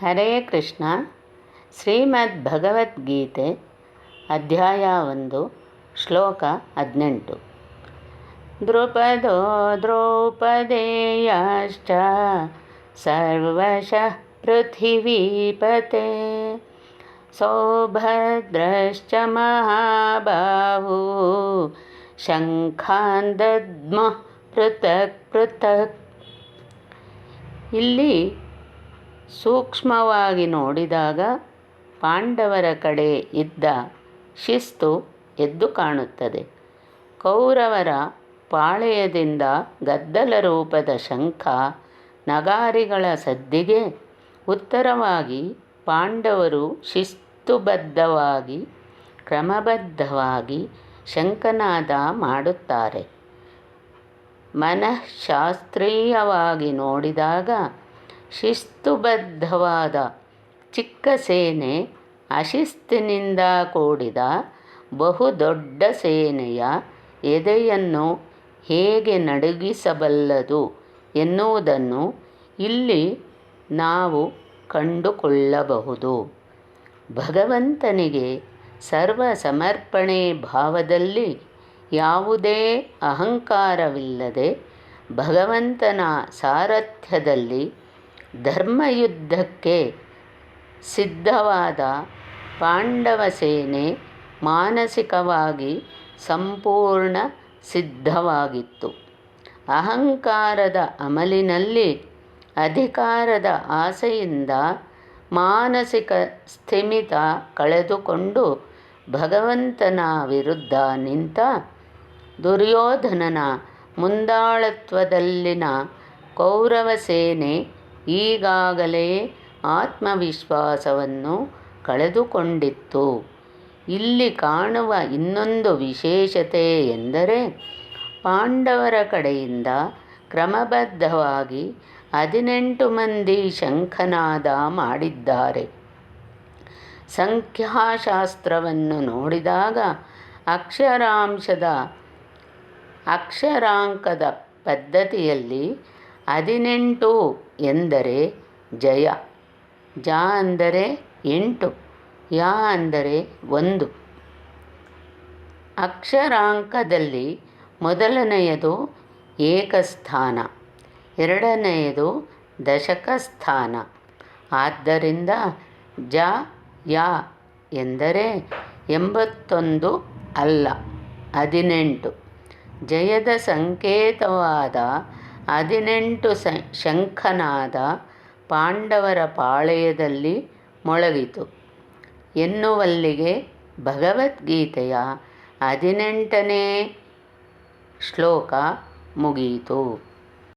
ಹರೇ ಕೃಷ್ಣ. ಶ್ರೀಮದ್ ಭಗವದ್ಗೀತೆ ಅಧ್ಯಾಯ ಒಂದು, ಶ್ಲೋಕ ಹದಿನೆಂಟು. ದ್ರುಪದೋ ದ್ರೌಪದೇಯಶ್ಚ, ಸರ್ವಶಃ ಪೃಥಿವೀಪತೆ. ಸೌಭದ್ರಶ್ಚ ಮಹಾಬಾಹು ಶಂಖಾನ್ ದದ್ಮ ಪೃಥಕ್ ಪೃಥಕ್. ಇಲ್ಲಿ ಸೂಕ್ಷ್ಮವಾಗಿ ನೋಡಿದಾಗ ಪಾಂಡವರ ಕಡೆ ಇದ್ದ ಶಿಸ್ತು ಎದ್ದು ಕಾಣುತ್ತದೆ. ಕೌರವರ ಪಾಳೆಯದಿಂದ ಗದ್ದಲ ರೂಪದ ಶಂಖ ನಗಾರಿಗಳ ಸದ್ದಿಗೆ ಉತ್ತರವಾಗಿ ಪಾಂಡವರು ಶಿಸ್ತುಬದ್ಧವಾಗಿ, ಕ್ರಮಬದ್ಧವಾಗಿ ಶಂಖನಾದ ಮಾಡುತ್ತಾರೆ. ಮನಃಶಾಸ್ತ್ರೀಯವಾಗಿ ನೋಡಿದಾಗ ಶಿಸ್ತುಬದ್ಧವಾದ ಚಿಕ್ಕ ಸೇನೆ ಅಶಿಸ್ತಿನಿಂದ ಕೂಡಿದ ಬಹುದೊಡ್ಡ ಸೇನೆಯ ಎದೆಯನ್ನು ಹೇಗೆ ನಡುಗಿಸಬಲ್ಲದು ಎನ್ನುವುದನ್ನು ಇಲ್ಲಿ ನಾವು ಕಂಡುಕೊಳ್ಳಬಹುದು. ಭಗವಂತನಿಗೆ ಸರ್ವ ಸಮರ್ಪಣೆ ಭಾವದಲ್ಲಿ ಯಾವುದೇ ಅಹಂಕಾರವಿಲ್ಲದೆ ಭಗವಂತನ ಸಾರಥ್ಯದಲ್ಲಿ ಧರ್ಮಯುದ್ಧಕ್ಕೆ ಸಿದ್ಧವಾದ ಪಾಂಡವ ಸೇನೆ ಮಾನಸಿಕವಾಗಿ ಸಂಪೂರ್ಣ ಸಿದ್ಧವಾಗಿತ್ತು. ಅಹಂಕಾರದ ಅಮಲಿನಲ್ಲಿ ಅಧಿಕಾರದ ಆಸೆಯಿಂದ ಮಾನಸಿಕ ಸ್ಥಿಮಿತ ಕಳೆದುಕೊಂಡು ಭಗವಂತನ ವಿರುದ್ಧ ನಿಂತ ದುರ್ಯೋಧನನ ಮುಂದಾಳತ್ವದಲ್ಲಿನ ಕೌರವ ಸೇನೆ ಈಗಾಗಲೇ ಆತ್ಮವಿಶ್ವಾಸವನ್ನು ಕಳೆದುಕೊಂಡಿತ್ತು. ಇಲ್ಲಿ ಕಾಣುವ ಇನ್ನೊಂದು ವಿಶೇಷತೆ ಎಂದರೆ ಪಾಂಡವರ ಕಡೆಯಿಂದ ಕ್ರಮಬದ್ಧವಾಗಿ ಹದಿನೆಂಟು ಮಂದಿ ಶಂಖನಾದ ಮಾಡಿದ್ದಾರೆ. ಸಂಖ್ಯಾಶಾಸ್ತ್ರವನ್ನು ನೋಡಿದಾಗ ಅಕ್ಷರಾಂಶದ ಅಕ್ಷರಾಂಕದ ಪದ್ಧತಿಯಲ್ಲಿ ಹದಿನೆಂಟು ಎಂದರೆ ಜಯ, ಜ ಅಂದರೆ ಎಂಟು, ಯ ಅಂದರೆ ಒಂದು. ಅಕ್ಷರಾಂಕದಲ್ಲಿ ಮೊದಲನೆಯದು ಏಕಸ್ಥಾನ, ಎರಡನೆಯದು ದಶಕ ಸ್ಥಾನ ಆದ್ದರಿಂದ ಜ, ಯ ಎಂದರೆ ಎಂಬತ್ತೊಂದು ಅಲ್ಲ, ಹದಿನೆಂಟು. ಜಯದ ಸಂಕೇತವಾದ ಹದಿನೆಂಟು ಶಂಖನಾದ ಪಾಂಡವರ ಪಾಳೆಯದಲ್ಲಿ ಮೊಳಗಿತು. ಎನ್ನುವಲ್ಲಿಗೆ ಭಗವದ್ಗೀತೆಯ ಹದಿನೆಂಟನೇ ಶ್ಲೋಕ ಮುಗಿಯಿತು